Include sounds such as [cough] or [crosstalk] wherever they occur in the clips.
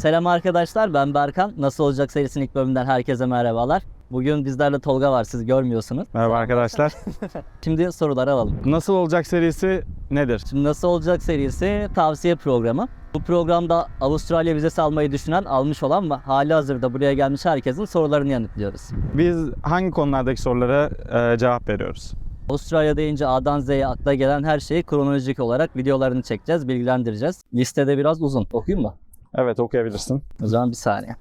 Selam arkadaşlar ben Berkan. Nasıl olacak serisinin ilk bölümünden herkese merhabalar. Bugün bizlerle Tolga var siz görmüyorsunuz. Merhaba arkadaşlar. [laughs] Şimdi soruları alalım. Nasıl olacak serisi nedir? Şimdi Nasıl Olacak serisi tavsiye programı. Bu programda Avustralya vizesi almayı düşünen, almış olan ve hali hazırda buraya gelmiş herkesin sorularını yanıtlıyoruz. Biz hangi konulardaki sorulara e, cevap veriyoruz? Avustralya deyince A'dan Z'ye akla gelen her şeyi kronolojik olarak videolarını çekeceğiz, bilgilendireceğiz. Listede biraz uzun. Okuyayım mı? Evet okuyabilirsin. O zaman bir saniye.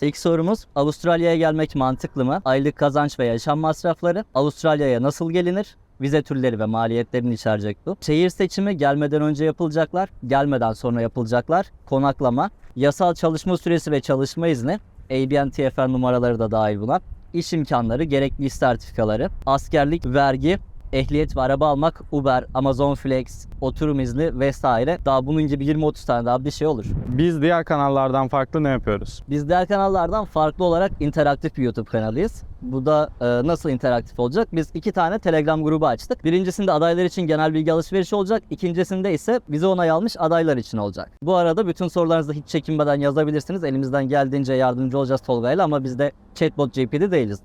İlk sorumuz Avustralya'ya gelmek mantıklı mı? Aylık kazanç ve yaşam masrafları. Avustralya'ya nasıl gelinir? Vize türleri ve maliyetlerini içerecek bu. Şehir seçimi gelmeden önce yapılacaklar, gelmeden sonra yapılacaklar. Konaklama, yasal çalışma süresi ve çalışma izni. ABN TFN numaraları da dahil buna. İş imkanları, gerekli iş sertifikaları, askerlik, vergi, ehliyet ve araba almak, Uber, Amazon Flex, oturum izni vesaire. Daha bunun gibi 20-30 tane daha bir şey olur. Biz diğer kanallardan farklı ne yapıyoruz? Biz diğer kanallardan farklı olarak interaktif bir YouTube kanalıyız. Bu da e, nasıl interaktif olacak? Biz iki tane Telegram grubu açtık. Birincisinde adaylar için genel bilgi alışverişi olacak. İkincisinde ise bize onay almış adaylar için olacak. Bu arada bütün sorularınızı hiç çekinmeden yazabilirsiniz. Elimizden geldiğince yardımcı olacağız Tolga'yla ama biz de chatbot GP'de değiliz.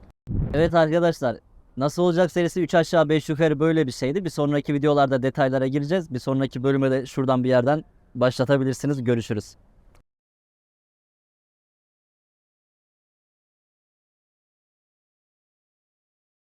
Evet arkadaşlar Nasıl olacak serisi 3 aşağı 5 yukarı böyle bir şeydi. Bir sonraki videolarda detaylara gireceğiz. Bir sonraki bölüme de şuradan bir yerden başlatabilirsiniz. Görüşürüz.